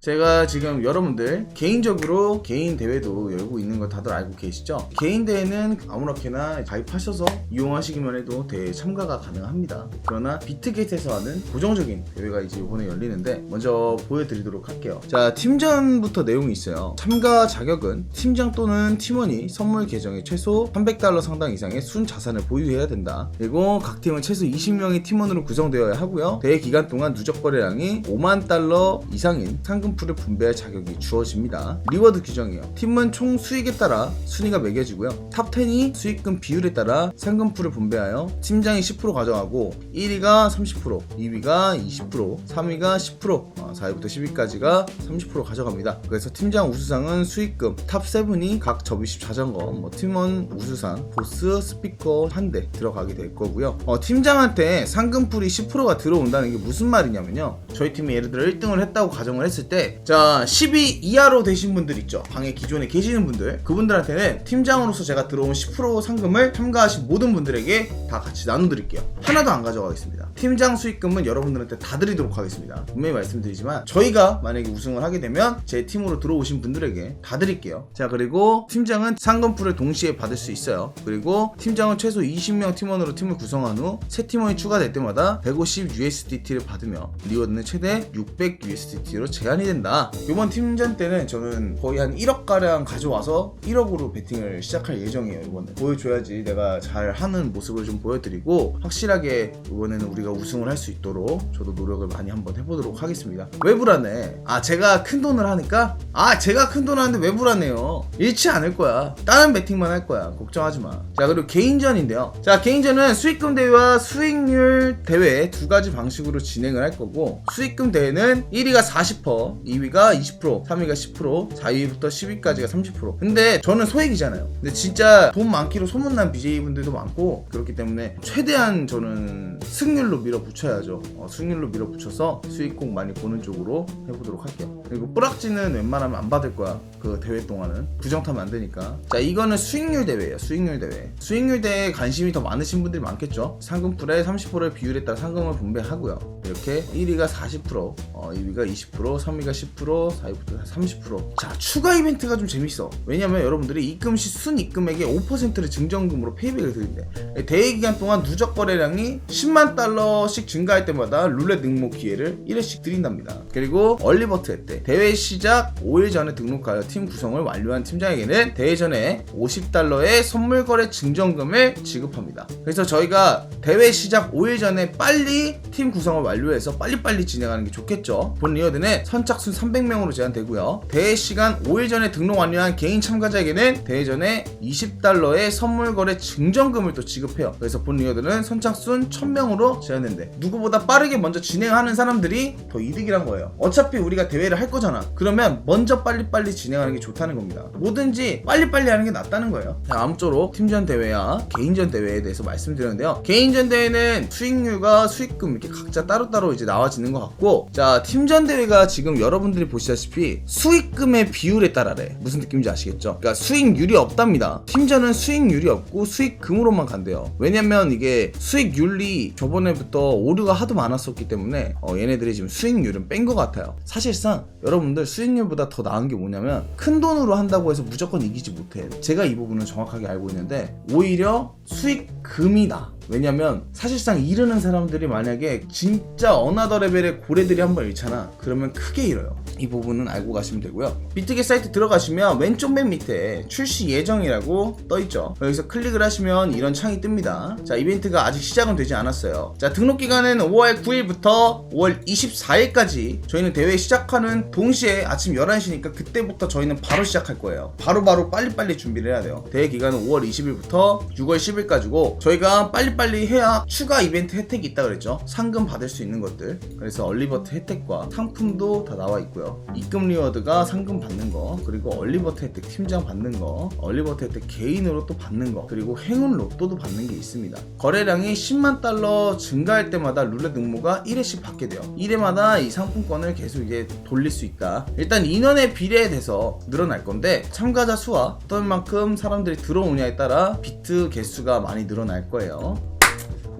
제가 지금 여러분들 개인적으로 개인 대회도 열고 있는 거 다들 알고 계시죠? 개인 대회는 아무렇게나 가입하셔서 이용하시기만 해도 대회 참가가 가능합니다. 그러나 비트겟에서 하는 고정적인 대회가 이제 이번에 열리는데 먼저 보여드리도록 할게요. 자 팀전부터 내용이 있어요. 참가 자격은 팀장 또는 팀원이 선물 계정에 최소 300달러 상당 이상의 순 자산을 보유해야 된다. 그리고 각 팀은 최소 20명의 팀원으로 구성되어야 하고요. 대회 기간 동안 누적 거래량이 5만 달러 이상인 상금 풀을 분배할 자격이 주어집니다. 리워드 규정이요. 팀은 총 수익에 따라 순위가 매겨지고요. 탑 10이 수익금 비율에 따라 상금풀을 분배하여 팀장이 10% 가져가고 1위가 30%, 2위가 20%, 3위가 10%, 어, 4위부터 10위까지가 30% 가져갑니다. 그래서 팀장 우수상은 수익금, 탑 7이 각 접이식 자전거, 뭐 팀원 우수상, 보스, 스피커 한 대 들어가게 될 거고요. 어, 팀장한테 상금풀이 10%가 들어온다는 게 무슨 말이냐면요. 저희 팀이 예를 들어 1등을 했다고 가정을 했을 때, 자, 10위 이하로 되신 분들 있죠. 방에 기존에 계시는 분들. 그분들한테는 팀장으로서 제가 들어온 10% 상금을 참가하신 모든 분들에게 다 같이 나눠드릴게요. 하나도 안 가져가겠습니다. 팀장 수익금은 여러분들한테 다 드리도록 하겠습니다. 분명히 말씀드리지만, 저희가 만약에 우승을 하게 되면 제 팀으로 들어오신 분들에게 다 드릴게요. 자, 그리고 팀장은 상금풀을 동시에 받을 수 있어요. 그리고 팀장은 최소 20명 팀원으로 팀을 구성한 후 새 팀원이 추가될 때마다 150 USDT를 받으며 리워드는 최대 600 USDT로 제한이 된다. 이번 팀전 때는 저는 거의 한 1억 가량 가져와서 1억으로 베팅을 시작할 예정이에요. 이번에 보여줘야지 내가 잘 하는 모습을 좀 보여드리고 확실하게 이번에는 우리 가 우승을 할 수 있도록 저도 노력을 많이 한번 해보도록 하겠습니다. 왜 불안해? 아 제가 큰 돈을 하니까? 아 제가 큰 돈을 하는데 왜 불안해요? 잃지 않을 거야. 다른 베팅만 할 거야. 걱정하지 마. 자 그리고 개인전인데요. 자 개인전은 수익금 대회와 수익률 대회 두 가지 방식으로 진행을 할 거고 수익금 대회는 1위가 40%, 2위가 20%, 3위가 10%, 4위부터 10위까지가 30%. 근데 저는 소액이잖아요. 근데 진짜 돈 많기로 소문난 BJ 분들도 많고 그렇기 때문에 최대한 저는 승률 로 밀어붙여야죠. 어, 승률로 밀어붙여서 수익 꼭 많이 보는 쪽으로 해보도록 할게요. 그리고 뿌락지는 웬만하면 안 받을 거야. 그 대회 동안은 부정타면 안 되니까. 자 이거는 수익률 대회예요. 수익률 대회. 수익률 대회에 관심이 더 많으신 분들이 많겠죠. 상금풀의 30%의 비율에 따라 상금을 분배하고요. 이렇게 1위가 40%, 어, 2위가 20%, 3위가 10%, 4위부터 30%. 자 추가 이벤트가 좀 재밌어. 왜냐면 여러분들이 입금 시 순입금액의 5%를 증정금으로 페이백을 드린대. 대회 기간 동안 누적 거래량이 10만 달러씩 증가할 때마다 룰렛 응모 기회를 1회씩 드린답니다. 그리고 얼리버트 혜택. 대회 시작 5일 전에 등록하여 팀 구성을 완료한 팀장에게는 대회 전에 50달러의 선물 거래 증정금을 지급합니다. 그래서 저희가 대회 시작 5일 전에 빨리 팀 구성을 완료해서 빨리빨리 진행하는 게 좋겠죠. 본 리어드는 선착순 300명으로 제한되고요. 대회 시간 5일 전에 등록 완료한 개인 참가자에게는 대회 전에 20달러의 선물 거래 증정금을 또 지급 해요. 그래서 본 리어드는 선착순 1000명으로 제한된대. 누구보다 빠르게 먼저 진행하는 사람들이 더 이득이란 거예요. 어차피 우리가 대회를 할 거잖아. 그러면 먼저 빨리빨리 진행하는 게 좋다는 겁니다. 뭐든지 빨리빨리 하는 게 낫다는 거예요. 자, 아무쪼록 팀전 대회와 개인전 대회에 대해서 말씀드렸는데요. 개인전 대회는 수익률과 수익금 이렇게 각자 따로따로 이제 나와지는 것 같고, 자, 팀전 대회가 지금 여러분들이 보시다시피 수익금의 비율에 따라래. 무슨 느낌인지 아시겠죠? 그러니까 수익률이 없답니다. 팀전은 수익률이 없고 수익금으로만 간대요. 왜냐면 이게 수익률이 저번에부터 오류가 하도 많았었기 때문에 어, 얘네들이 지금 수익률은 뺀 것 같아요. 사실상 여러분들 수익률보다 더 나은 게 뭐냐면 큰 돈으로 한다고 해서 무조건 이기지 못해. 제가 이 부분은 정확하게 알고 있는데 오히려 수익금이 나. 왜냐면 사실상 이르는 사람들이 만약에 진짜 어나더 레벨의 고래들이 한번 잃잖아. 그러면 크게 잃어요. 이 부분은 알고 가시면 되고요. 비트겟 사이트 들어가시면 왼쪽 맨 밑에 출시 예정이라고 떠있죠. 여기서 클릭을 하시면 이런 창이 뜹니다. 자 이벤트가 아직 시작은 되지 않았어요. 자 등록 기간은 5월 9일부터 5월 24일까지 저희는 대회 시작하는 동시에 아침 11시니까 그때부터 저희는 바로 시작할 거예요. 바로바로 빨리빨리 준비를 해야 돼요. 대회 기간은 5월 20일부터 6월 10일까지고 저희가 빨리 빨리 해야 추가 이벤트 혜택이 있다 그랬죠? 상금 받을 수 있는 것들. 그래서 얼리버트 혜택과 상품도 다 나와 있고요. 입금 리워드가 상금 받는 거 그리고 얼리버트 혜택 팀장 받는 거 얼리버트 혜택 개인으로 또 받는 거 그리고 행운 로또도 받는 게 있습니다. 거래량이 10만 달러 증가할 때마다 룰렛 응모가 1회씩 받게 돼요. 1회마다 이 상품권을 계속 이게 돌릴 수 있다. 일단 인원의 비례에 대해서 늘어날 건데 참가자 수와 어떤 만큼 사람들이 들어오냐에 따라 비트 개수가 많이 늘어날 거예요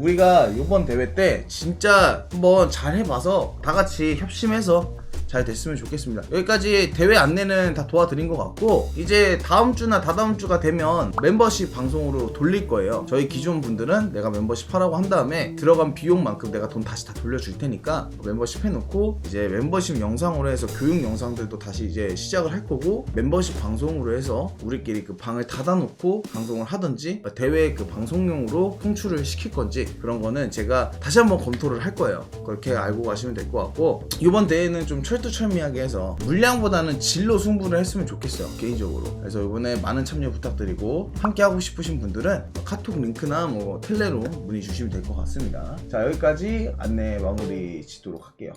우리가 이번 대회 때 진짜 한번 잘 해봐서 다 같이 협심해서 잘 됐으면 좋겠습니다. 여기까지 대회 안내는 다 도와드린 것 같고 이제 다음 주나 다다음 주가 되면 멤버십 방송으로 돌릴 거예요. 저희 기존 분들은 내가 멤버십 하라고 한 다음에 들어간 비용만큼 내가 돈 다시 다 돌려줄 테니까 멤버십 해놓고 이제 멤버십 영상으로 해서 교육 영상들도 다시 이제 시작을 할 거고 멤버십 방송으로 해서 우리끼리 그 방을 닫아놓고 방송을 하든지 대회 그 방송용으로 송출을 시킬 건지 그런 거는 제가 다시 한번 검토를 할 거예요. 그렇게 알고 가시면 될 것 같고 이번 대회는 좀 철두철미하게 해서 물량보다는 질로 승부를 했으면 좋겠어요 개인적으로. 그래서 이번에 많은 참여 부탁드리고 함께 하고 싶으신 분들은 카톡 링크나 뭐 텔레로 문의 주시면 될 것 같습니다. 자 여기까지 안내 마무리 짓도록 할게요.